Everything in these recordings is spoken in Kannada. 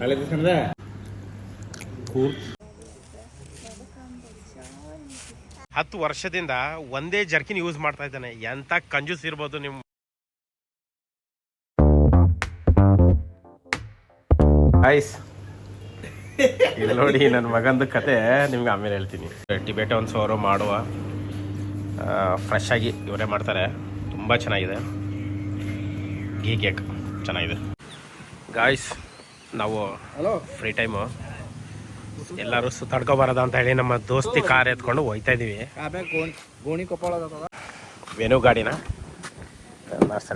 ಹಳೆ ಕೃಷ್ಣದ ಹತ್ತು ವರ್ಷದಿಂದ ಒಂದೇ ಜರ್ಕಿನ್ ಯೂಸ್ ಮಾಡ್ತಾ ಇದ್ದಾನೆ. ಎಂತ ಕಂಜೂಸ್ ಇರ್ಬೋದು ನಿಮ್ಮ ಐಸ್ ಇದು ನೋಡಿ ನನ್ನ ಮಗಂದು ಕತೆ ನಿಮ್ಗೆ ಆಮೇಲೆ ಹೇಳ್ತೀನಿ. ಟಿಬೇಟನ್ಸ್ ಅವರು ಮಾಡುವ. ಫ್ರೆಶ್ ಆಗಿ ಇವರೇ ಮಾಡ್ತಾರೆ. ತುಂಬ ಚೆನ್ನಾಗಿದೆ. ಗೀ ಕೇಕ್ ಚೆನ್ನಾಗಿದೆ. ಗಾಯ್ಸ್ ನಾವು ಫ್ರೀ ಟೈಮು ಎಲ್ಲರೂ ಸುತ್ತಾಡ್ಕೋಬಾರದ ಅಂತ ಹೇಳಿ ನಮ್ಮ ದೋಸ್ತಿ ಕಾರ್ ಎತ್ಕೊಂಡು ಹೋಯ್ತಾ ಇದೀವಿ. ವೆನು ಗಾಡಿನ?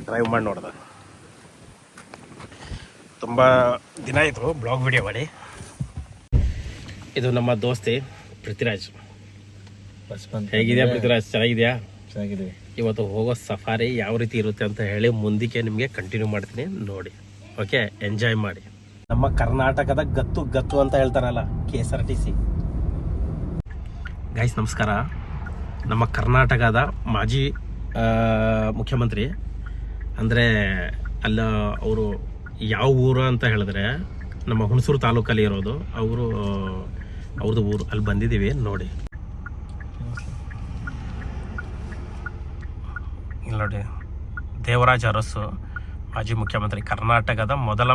ಡ್ರೈವ್ ಮಾಡಿ ನೋಡ್ದೆ. ತುಂಬ ದಿನ ಆಯಿತು ಬ್ಲಾಗ್ ವಿಡಿಯೋ ಮಾಡಿ. ಇದು ನಮ್ಮ ದೋಸ್ತಿ ಪೃಥ್ವಿರಾಜ್. ಹೇಗಿದೆಯಾ ಪೃಥ್ವಿರಾಜ್? ಚೆನ್ನಾಗಿದೆಯಾ? ಚೆನ್ನಾಗಿದೆ ಇವತ್ತು ಹೋಗೋ ಸಫಾರಿ ಯಾವ ರೀತಿ ಇರುತ್ತೆ ಅಂತ ಹೇಳಿ ಮುಂದಕ್ಕೆ ನಿಮಗೆ ಕಂಟಿನ್ಯೂ ಮಾಡ್ತೀನಿ ನೋಡಿ. ಓಕೆ ಎಂಜಾಯ್ ಮಾಡಿ. ನಮ್ಮ ಕರ್ನಾಟಕದ ಗತ್ತು ಗತ್ತು ಅಂತ ಹೇಳ್ತಾರಲ್ಲ K S R T C guys ನಮಸ್ಕಾರ. ನಮ್ಮ ಕರ್ನಾಟಕದ ಮಾಜಿ ಮುಖ್ಯಮಂತ್ರಿ, ಅಂದರೆ ಅಲ್ಲ, ಅವರು ಯಾವ ಊರು ಅಂತ ಹೇಳಿದ್ರೆ ನಮ್ಮ ಹುಣಸೂರು ತಾಲೂಕಲ್ಲಿ ಇರೋದು. ಅವರು, ಅವ್ರದ್ದು ಊರು, ಅಲ್ಲಿ ಬಂದಿದ್ದೀವಿ, ನೋಡಿ. ನೋಡಿ, ದೇವರಾಜ ಅರಸು, ಮಾಜಿ ಮುಖ್ಯಮಂತ್ರಿ, ಕರ್ನಾಟಕದ ಮೊದಲ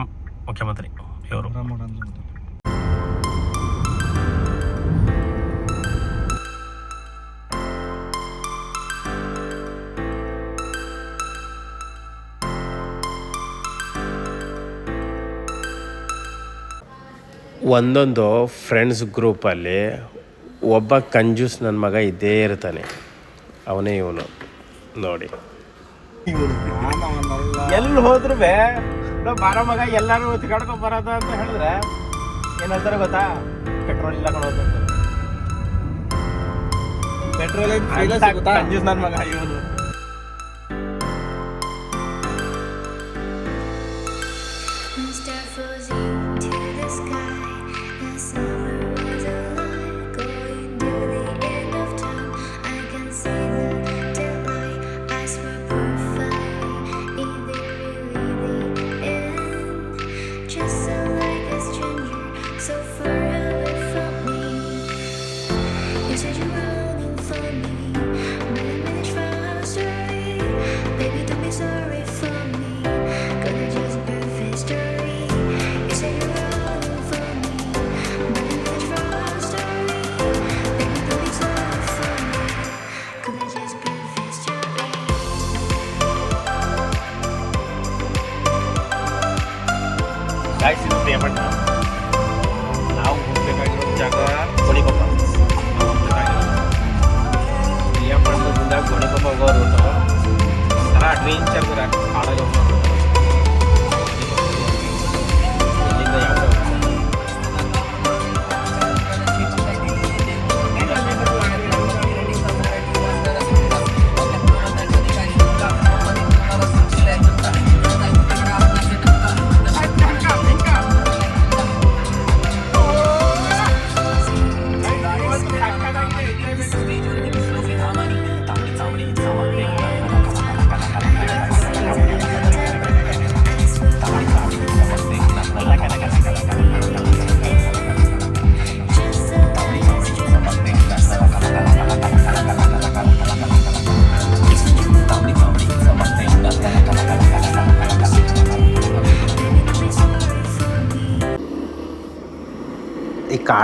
ಮುಖ್ಯಮಂತ್ರಿ. ಇವರು ಒಂದೊಂದು ಫ್ರೆಂಡ್ಸ್ ಗ್ರೂಪಲ್ಲಿ ಒಬ್ಬ ಕಂಜೂಸ್ ನನ್ನ ಮಗ ಇದ್ದೇ ಇರ್ತಾನೆ. ಅವನೇ ಇವನು. ನೋಡಿ. ಎಲ್ಲಿ ಹೋದ್ರು ಬಾರ ಮಗ ಎಲ್ಲರೂ ತಿಗಾಡ್ಕೊಂಡ್ ಬರೋದು ಅಂತ ಹೇಳಿದ್ರೆ ಏನಂತಾರೆ ಗೊತ್ತಾ? ಪೆಟ್ರೋಲ್ ಇಲ್ಲ ಕೊಡೋದು ಪೆಟ್ರೋಲ್ ಕಂಜೂಸ್ ನನ್ನ ಮಗ ಇವನು. ಗಾಯ್ಸ್ ಇದು ಪ್ರಿಯಪಟ್ಟ ನಾವು ಹೋಗ್ಬೇಕಾಗಿರೋ ಜಾಗ ಗೋಣಿಕೊಪ್ಪ ನಾವು ಹೋಗ್ಬೇಕಾಗಿರೋದು ಪ್ರಿಯಪಟ್ಟಣದಿಂದ ಗೋಣಿಕೊಪ್ಪ ಹೋಗೋ ರೂಟು ಥರ ಅಡ್ವೆಂಚರ್ ಕಾಡಾಗ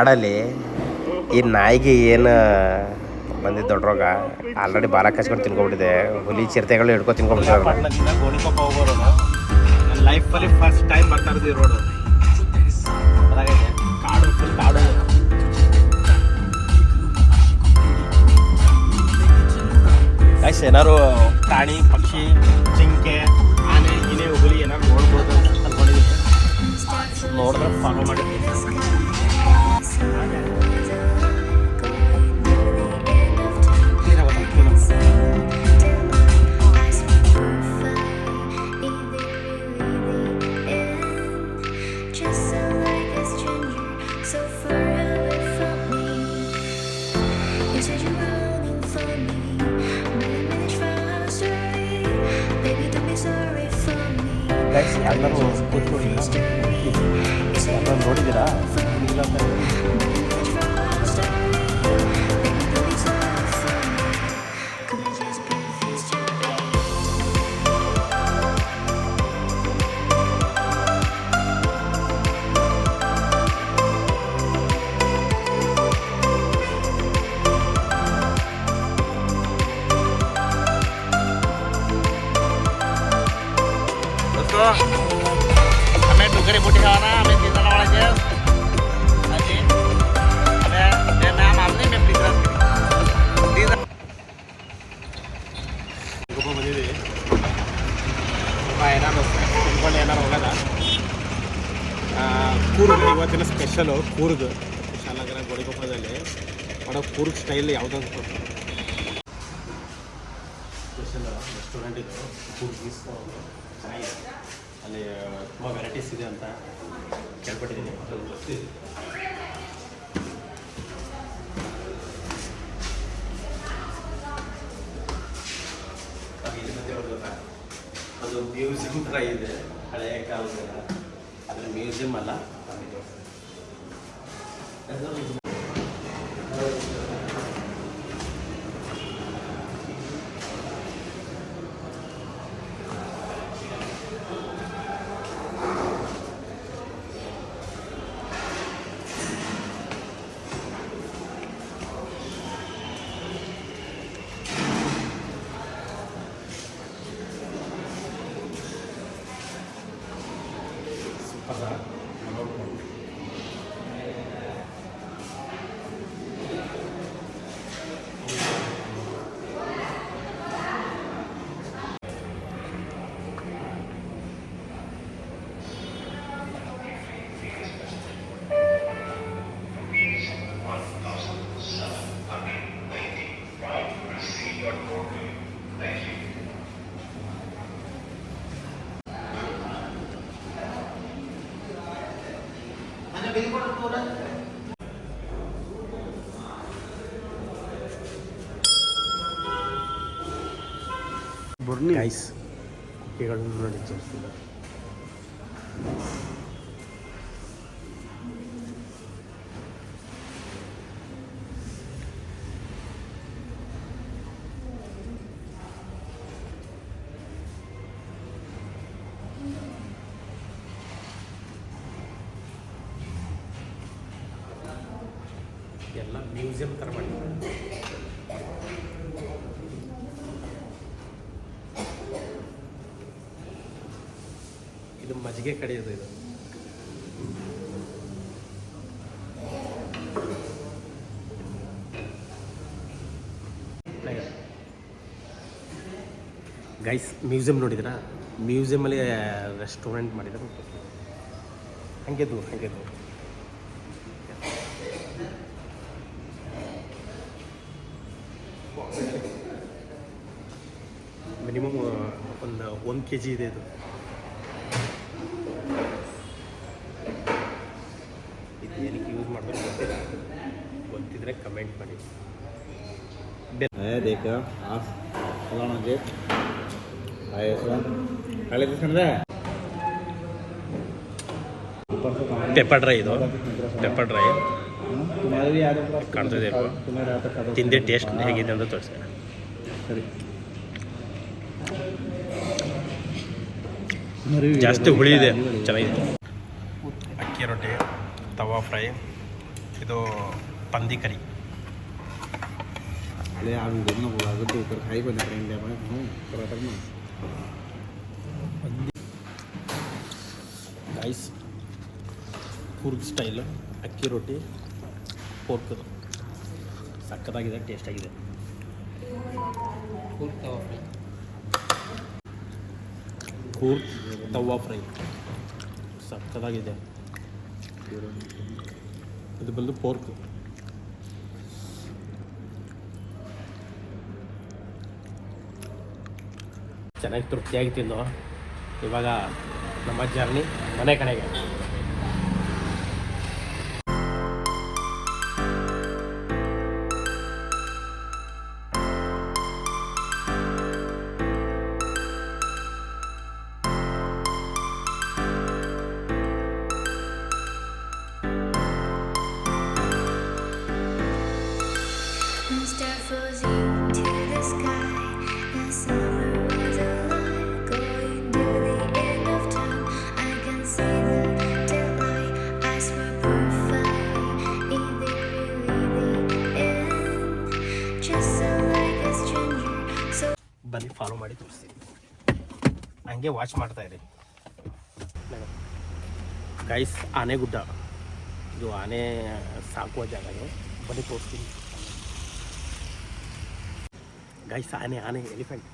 ಕಾಡಲ್ಲಿ ಈ ನಾಯಿಗೆ ಏನು ಬಂದಿದ್ದು ದೊಡ್ಡ ರೋಗ? ಆಲ್ರೆಡಿ ಬಾಲ ಕಚ್ಕೊಂಡು ತಿನ್ಕೊಬಿಟ್ಟಿದೆ ಹುಲಿ ಚಿರತೆಗಳು ಹಿಡ್ಕೊ ತಿನ್ಕೊಬಿಟ್ಟಿದೆ ಕಾಡು ಏನಾರು ಪ್ರಾಣಿ, ಪಕ್ಷಿ, ಜಿಂಕೆ, ಆನೆ, ಗಿನೆ, ಹುಲಿ ಏನಾರು ನೋಡ್ಬೋದು ಅಂತ ಅನ್ಕೊಂಡಿದ್ದೀನಿ. ನೋಡಿದ್ರೆ ಫಾಲೋ ಮಾಡಿದ್ದೀನಿ. Okay. ಗೈಸ್ ಎಲ್ಲರೂ ಕೂತ್ಕೊಳ್ಳಿ. ಎಲ್ಲರೂ ನೋಡಿದ್ದೀರಾ? ಇಲ್ಲ. ಕೂರ್ಗ್ ಇವತ್ತಿನ ಸ್ಪೆಷಲು ಕೂರ್ಗ್ ಶಾಲಾಗರ ಗೋಡಿಗೊಪ್ಪದಲ್ಲಿ ಮಾಡೋ ಕೂರ್ಗ್ ಸ್ಟೈಲ್ ಯಾವುದಾದ್ರು ಸ್ಪೆಷಲ್ ರೆಸ್ಟೋರೆಂಟ್ ಇದು ಕೂರ್ಗ್ ಚೆನ್ನಾಗಿದೆ ಅಲ್ಲಿ ತುಂಬ ವೆರೈಟೀಸ್ ಇದೆ ಅಂತ ಕೇಳ್ಪಟ್ಟಿದ್ದೀನಿ ಅದು ಮ್ಯೂಸಿಯಂ ಥರ ಇದೆ ಹಳೆಯ ಕಾಲದ ಅದ್ರ ಮ್ಯೂಸಿಯಂ ಅಲ್ಲ ಗೈಸ್ ಕುಕ್ಕಿಗಳನ್ನು ನೋಡಿ ತೋರಿಸ್ತೀನಿ ಎಲ್ಲ ಮ್ಯೂಸಿಯಂ ಇದು ಮಜ್ಜಿಗೆ ಕಡಿಯೋದು ಇದು. ಗೈಸ್ ಮ್ಯೂಸಿಯಂ ನೋಡಿದ್ರಾ ಮ್ಯೂಸಿಯಮಲ್ಲಿ ರೆಸ್ಟೋರೆಂಟ್ ಮಾಡಿದ್ರು ಹಂಗೆ ದೂರ ಹಂಗೆ ದೂರ ಮಿನಿಮಮ್ ಒಂದು ಒಂದು ಕೆ ಜಿ ಇದೆ ಅದು ಕಮೆಂಟ್ ಮಾಡಿ. ದೇಖ ಆಲೋಣಗೆ ಪೆಪ್ಪರ್ ಡ್ರೈ ಇದು. ಪೆಪ್ಪರ್ ಡ್ರೈ ಕಾಣ್ತಿದೆ ತಿಂದೆ ಟೇಸ್ಟ್ ಹೇಗಿದೆ ಅಂತ ತೋರಿಸಿ. ಸರಿ. ಜಾಸ್ತಿ ಹುಳಿ ಇದೆ ಚೆನ್ನಾಗಿದೆ. ಅಕ್ಕಿ ರೊಟ್ಟಿ ತವಾ ಫ್ರೈ. ಇದು ಪಂದಿ ಕರಿ. એટલે આ વિડીયોનો બોલાવો તો ઉપર ખાઈ બને ફ્રેન્ડ આપણે હું કરાટકમાં ગાઈસ ಸ್ಟೈಲ್ ಅಕ್ಕಿ ರೊಟ್ಟಿ ಪೋರ್ಕದು ಸಕ್ಕತ್ತಾಗಿದೆ ಟೇಸ್ಟ್ ಆಗಿದೆ. ಕೂರ್ಗ್ ತವಾ ಫ್ರೈ ಸಕ್ಕತ್ತಾಗಿದೆ. ಇದು ಬದಲು ಪೋರ್ಕ್ ಚೆನ್ನಾಗಿ ತೃಪ್ತಿಯಾಗಿ ತಿಂದು ಇವಾಗ ನಮ್ಮ ಜರ್ನಿ ಮನೆ ಕಡೆಗೆ. ಮಾಡಿ ತೋರಿಸ್ತೀನಿ ಹಂಗೆ ವಾಚ್ ಮಾಡ್ತಾ ಇರಿ ಗೈಸ್ ಆನೆಗುಡ್ಡ ಇದು ಆನೆ ಸಾಕುವ ಜಾಗ ಇದು ಬನ್ನಿ ತೋರಿಸ್ತೀನಿ ಗೈಸ್ ಆನೆ ಆನೆ ಎಲಿಫೆಂಟ್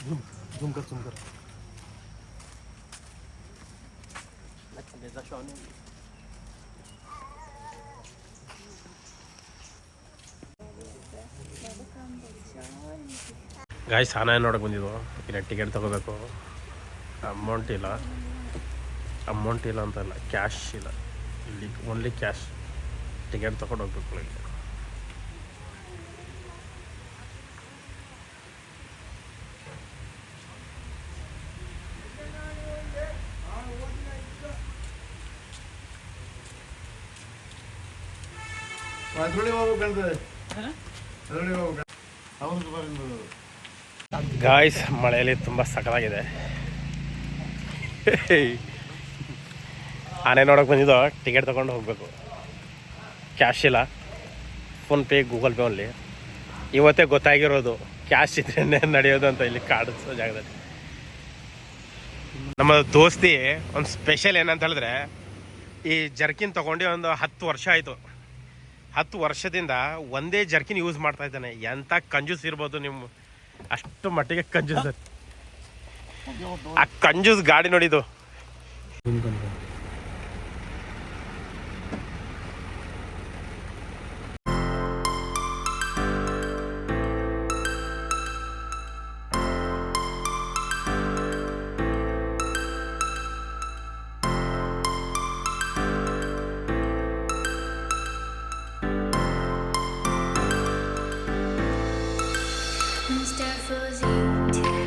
झूम झूम कर झूम कर ಗಾಯ್ಸ್ ಸ್ನಾನ ನೋಡಕ್ಕೆ ಬಂದಿದ್ವು? ಇಲ್ಲ ಟಿಕೆಟ್ ತೊಗೋಬೇಕು. ಅಮೌಂಟ್ ಇಲ್ಲ. ಅಮೌಂಟ್ ಇಲ್ಲ ಅಂತಲ್ಲ ಕ್ಯಾಶ್ ಇಲ್ಲ. ಇಲ್ಲಿ ಓನ್ಲಿ ಕ್ಯಾಶ್ ಟಿಕೆಟ್ ತೊಗೊಂಡು ಹೋಗ್ಬೇಕು ಇಲ್ಲಿ ಅದ್ರೊಳಗೆ ಹೋಗ್ಬೇಕಂದ್ರೆ ಅದ್ರೊಳಗೆ ಹೋಗ್ಬೇಕು. ಹೌದು ಬರೋದು ಗಾಯ್ಸ್ ಮಳೆಯಲ್ಲಿ ತುಂಬ ಸಕಲಾಗಿದೆ. ಆನೆ ನೋಡೋಕೆ ಬಂದಿದ್ದು ಟಿಕೆಟ್ ತೊಗೊಂಡು ಹೋಗಬೇಕು. ಕ್ಯಾಶ್ ಇಲ್ಲ. ಫೋನ್ಪೇ ಗೂಗಲ್ ಪೇ ಅಲ್ಲಿ ಇವತ್ತೇ ಗೊತ್ತಾಗಿರೋದು ಕ್ಯಾಶ್ ಇದ್ರೆ ನಡೆಯೋದು ಅಂತ ಇಲ್ಲಿ ಕಾಡಿಸೋ ಜಾಗದಲ್ಲಿ. ನಮ್ಮ ದೋಸ್ತಿ ಒಂದು ಸ್ಪೆಷಲ್ ಏನಂತ ಹೇಳಿದ್ರೆ, ಈ ಜರ್ಕಿನ್ ತೊಗೊಂಡು ಒಂದು ಹತ್ತು ವರ್ಷ ಆಯಿತು. ಹತ್ತು ವರ್ಷದಿಂದ ಒಂದೇ ಜರ್ಕಿನ್ ಯೂಸ್ ಮಾಡ್ತಾ ಇದ್ದಾನೆ. ಎಂಥ ಕಂಜೂಸ್ ಇರ್ಬೋದು ನಿಮ್ಮ ಅಷ್ಟು ಮಟ್ಟಿಗೆ ಕಂಜೂಸ್. ಆ ಕಂಜೂಸ್ ಗಾಡಿ ನೋಡಿದ್ದು. Mr. Fuzzy.